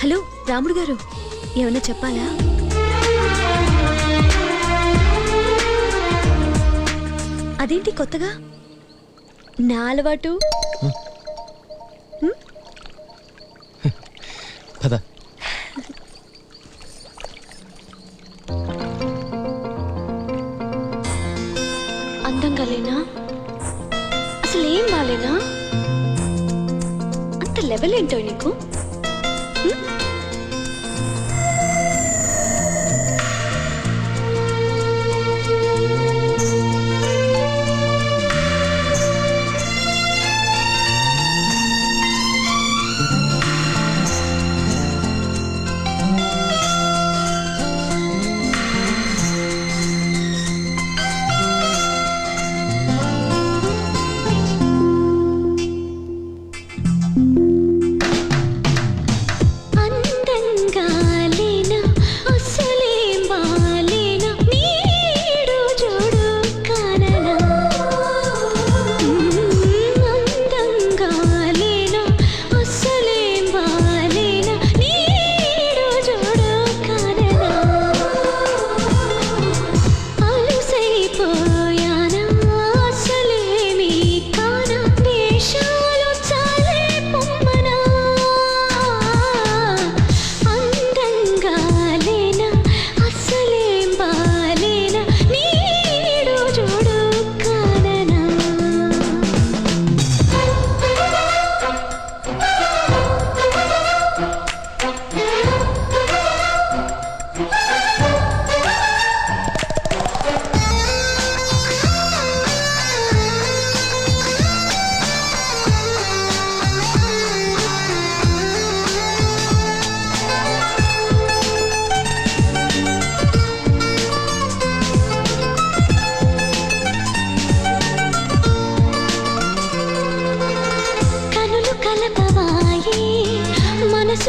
Hello రాముడు గారు. ఏమన్నా చెప్పాలా? అదేంటి కొత్తగా? నా అలవాటు? అందంగా లేనా? అసలు ఏం బాలేనా అంత లెవెల్ ఏంటో నీకు?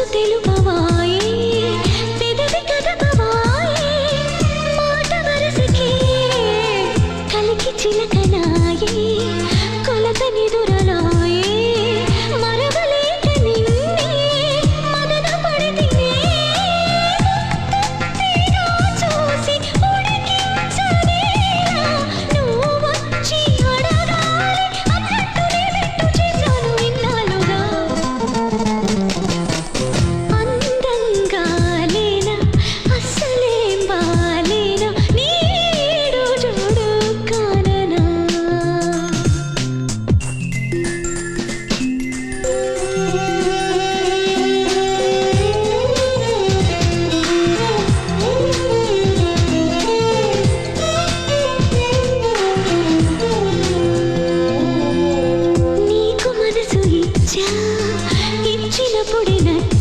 తెలుగు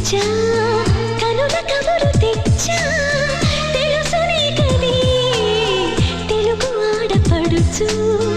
తెచ్చా? కనుల కబురు తెచ్చా? తెలుసునే కదే తెలుగు ఆడపడుచు.